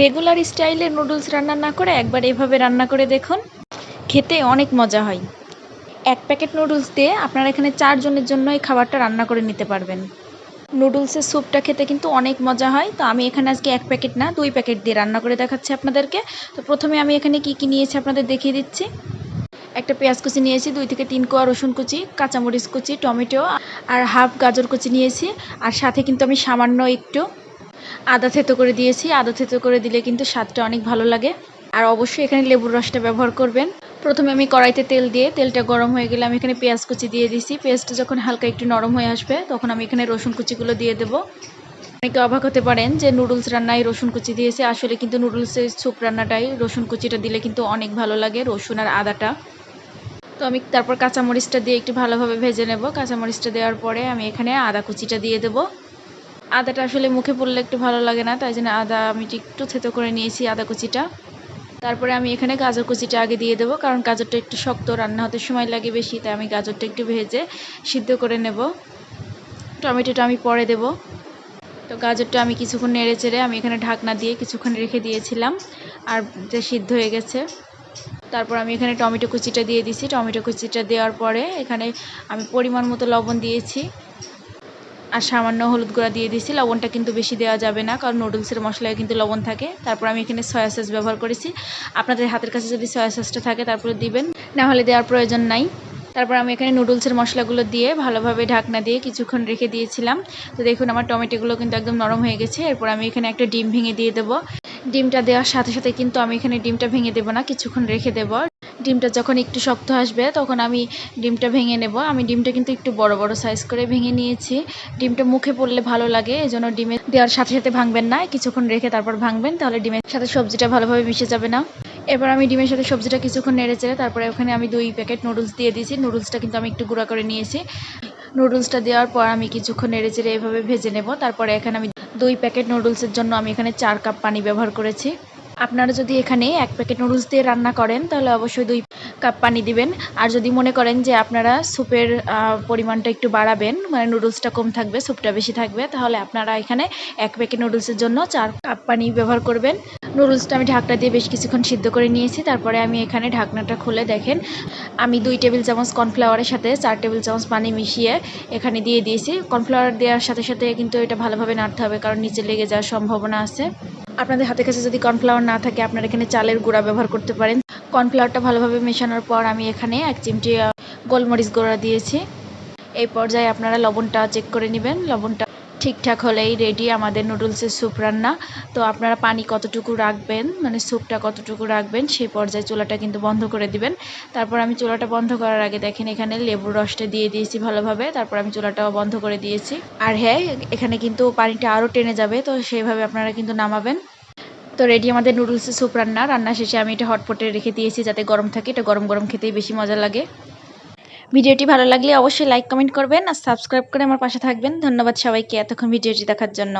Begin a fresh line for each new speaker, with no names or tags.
Regular স্টাইলে noodles রান্না না করে একবার এভাবে রান্না করে দেখুন। খেতে অনেক মজা হয়। এক প্যাকেট নুডলস দিয়ে আপনারা এখানে চারজনের জন্য এই খাবারটা রান্না করে নিতে পারবেন। নুডলসের স্যুপটা খেতে কিন্তু অনেক মজা হয়। তো আমি এখানে আজকে এক প্যাকেট না, দুই প্যাকেট দিয়ে রান্না করে দেখাচ্ছি আপনাদেরকে। তো প্রথমে আমি এখানে কি কি নিয়েছি আপনাদের দেখিয়ে দিচ্ছি। একটা পেঁয়াজ কুচি নিয়েছি, দুই থেকে তিন কোয়া রসুন কুচি, কাঁচামরিচ কুচি, টমেটো, আর হাফ গাজর কুচি নিয়েছি। আর সাথে কিন্তু আমি সামান্য একটু আদা থেতো করে দিয়েছি। আদা থেতো করে দিলে কিন্তু স্বাদটা অনেক ভালো লাগে। আর অবশ্যই এখানে লেবুর রসটা ব্যবহার করবেন। প্রথমে আমি কড়াইতে তেল দিয়ে, তেলটা গরম হয়ে গেলে আমি এখানে পেঁয়াজ কুচি দিয়ে দিয়েছি পেঁয়াজটা যখন হালকা একটু নরম হয়ে আসবে, তখন আমি এখানে রসুন কুচিগুলো দিয়ে দেবো। অনেকে অবাক হতে পারেন যে নুডলস রান্নায় রসুন কুচি দিয়েছে। আসলে কিন্তু নুডলসের স্যুপ রান্নাটাই রসুন কুচিটা দিলে কিন্তু অনেক ভালো লাগে, রসুন আর আদাটা। তো আমি তারপর কাঁচামরিচটা দিয়ে একটু ভালোভাবে ভেজে নেব। কাঁচামরিচটা দেওয়ার পরে আমি এখানে আদা কুচিটা দিয়ে দেবো। আদাটা আসলে মুখে পড়লে একটু ভালো লাগে না, তাই জন্য আদা আমি একটু থেতো করে নিয়েছি আদা কুচিটা। তারপরে আমি এখানে গাজর কুচিটা আগে দিয়ে দেবো, কারণ গাজরটা একটু শক্ত, রান্না হতে সময় লাগে বেশি, তাই আমি গাজরটা একটু ভেজে সিদ্ধ করে নেব। টমেটোটা আমি পরে দেব। তো গাজরটা আমি কিছুক্ষণ নেড়ে চেড়ে আমি এখানে ঢাকনা দিয়ে কিছুক্ষণ রেখে দিয়েছিলাম, আর যে সিদ্ধ হয়ে গেছে। তারপর আমি এখানে টমেটো কুচিটা দিয়ে দিছি। টমেটো কুচিটা দেওয়ার পরে এখানে আমি পরিমাণ মতো লবণ দিয়েছি। আর সামান্য হলুদ গুঁড়া দিয়ে দিয়েছি। লবণটা কিন্তু বেশি দেওয়া যাবে না, কারণ নুডলসের মশলায় কিন্তু লবণ থাকে। তারপর আমি এখানে সয়া সস ব্যবহার করেছি। আপনাদের হাতের কাছে যদি সয়া সসটা থাকে, তারপরে দিবেন। না হলে দেওয়ার প্রয়োজন নাই। তারপর আমি এখানে নুডলসের মশলাগুলো দিয়ে ভালোভাবে ঢাকনা দিয়ে কিছুক্ষণ রেখে দিয়েছিলাম। তো দেখুন, আমার টমেটোগুলো কিন্তু একদম নরম হয়ে গেছে। এরপর আমি এখানে একটা ডিম ভেঙে দিয়ে দেবো। ডিমটা দেওয়ার সাথে সাথে কিন্তু আমি এখানে ডিমটা ভেঙে দেবো না, কিছুক্ষণ রেখে দেবো। ডিমটা যখন একটু শক্ত আসবে, তখন আমি ডিমটা ভেঙে নেব। আমি ডিমটা কিন্তু একটু বড় বড় সাইজ করে ভেঙে নিয়েছি। ডিমটা মুখে পড়লে ভালো লাগে এই জন্য ডিমে দেওয়ার সাথে সাথে ভাঙবেন না। কিছুক্ষণ রেখে তারপর ভাঙবেন, তাহলে ডিমের সাথে সবজিটা ভালোভাবে মিশে যাবে না। এবার আমি ডিমের সাথে সবজিটা কিছুক্ষণ নেড়ে চেড়ে, তারপরে ওখানে আমি দুই প্যাকেট নুডলস দিয়ে দিয়েছি। নুডলসটা কিন্তু আমি একটু গুঁড়া করে নিয়েছি। নুডলসটা দেওয়ার পর আমি কিছুক্ষণ নেড়ে চেড়ে এভাবে ভেজে নেব। তারপরে এখানে আমি দুই প্যাকেট নুডলসের জন্য আমি এখানে চার কাপ পানি ব্যবহার করেছি। আপনারা যদি এখানে এক প্যাকেট নুডলস দিয়ে রান্না করেন, তাহলে অবশ্যই দুই কাপ পানি দিবেন। আর যদি মনে করেন যে আপনারা স্যুপের পরিমাণটা একটু বাড়াবেন মানে নুডলসটা কম থাকবে, স্যুপটা বেশি থাকবে, তাহলে আপনারা এখানে এক প্যাকেট নুডলসের জন্য চার কাপ পানি ব্যবহার করবেন। নুডলসটা আমি ঢাকনা দিয়ে বেশ কিছুক্ষণ সিদ্ধ করে নিয়েছি। তারপরে আমি এখানে ঢাকনাটা খুলে দেখেন, আমি দুই টেবিল চামচ কর্নফ্লাওয়ারের সাথে চার টেবিল চামচ পানি মিশিয়ে এখানে দিয়ে দিয়েছি। কর্নফ্লাওয়ার দেওয়ার সাথে সাথে কিন্তু এটা ভালোভাবে নাড়তে হবে, কারণ নিচে লেগে যাওয়ার সম্ভাবনা আছে। আপনাদের হাতের কাছে যদি কর্নফ্লাওয়ার না থাকে, আপনারা এখানে চালের গুঁড়া ব্যবহার করতে পারেন। কর্নফ্লাওয়ারটা ভালোভাবে মেশানোর পর আমি এখানে এক চিমটি গোলমরিচ গুঁড়া দিয়েছি। এই পর্যায়ে আপনারা লবণটা চেক করে নেবেন। লবণটা ঠিকঠাক হলেই রেডি আমাদের নুডলসের স্যুপ রান্না। তো আপনারা পানি কতটুকু রাখবেন মানে স্যুপটা কতটুকু রাখবেন, সেই পর্যায়ে চুলাটা কিন্তু বন্ধ করে দিবেন। তারপর আমি চুলাটা বন্ধ করার আগে দেখেন এখানে লেবুর রসটা দিয়ে দিয়েছি ভালোভাবে, তারপর আমি চুলাটাও বন্ধ করে দিয়েছি। আর হ্যাঁ এখানে কিন্তু পানিটা আরও টেনে যাবে, তো সেইভাবে আপনারা কিন্তু নামাবেন। তো রেডি আমাদের নুডলসের স্যুপ রান্না রান্না শেষে আমি এটা হটপটে রেখে দিয়েছি যাতে গরম থাকে, এটা গরম গরম খেতেই বেশি মজা লাগে। ভিডিওটি ভালো লাগলে অবশ্যই লাইক কমেন্ট করবেন আর সাবস্ক্রাইব করে আমার পাশে থাকবেন। ধন্যবাদ সবাইকে এতক্ষণ ভিডিওটি দেখার জন্য।